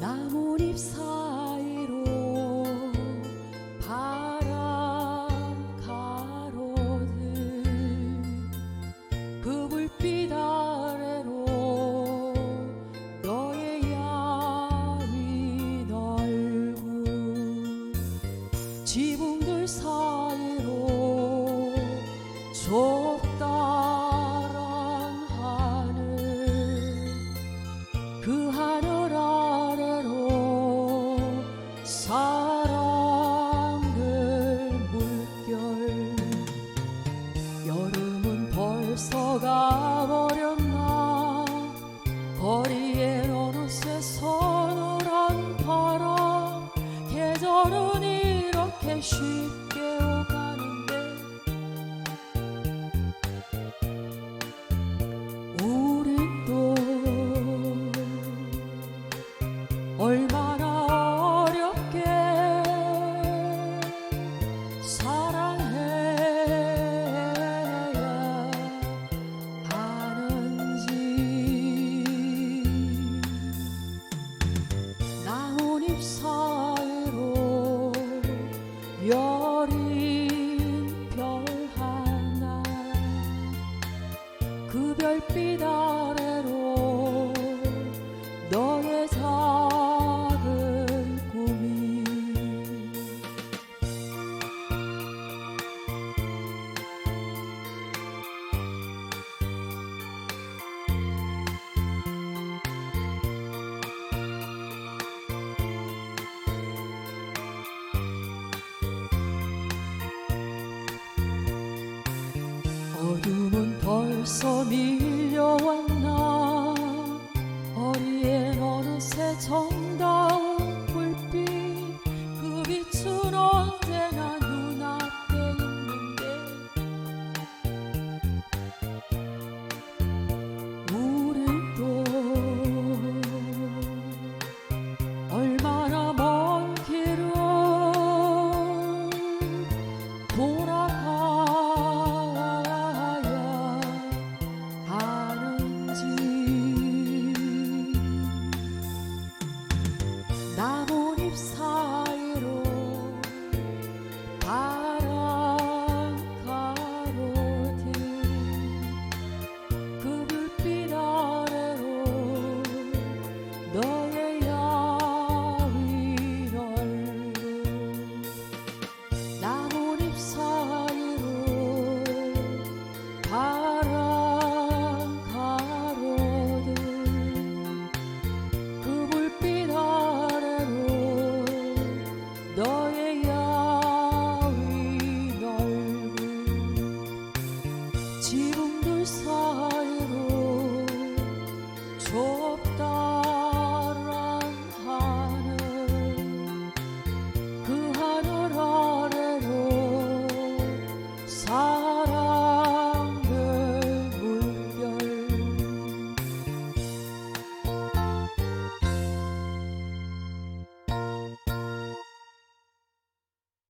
나뭇잎 사이로 바람 가로등 그 불빛 아래로 너의 양이 넓은 지붕 사랑들 물결. 여름은 벌써 가버렸나? 거리에 어느새 서늘한 바람. 계절은 이렇게 쉽 사이로 여린 별 하나 그 별빛 아래로 너의 작 벌써 밀려왔나? 거리엔 어느새 정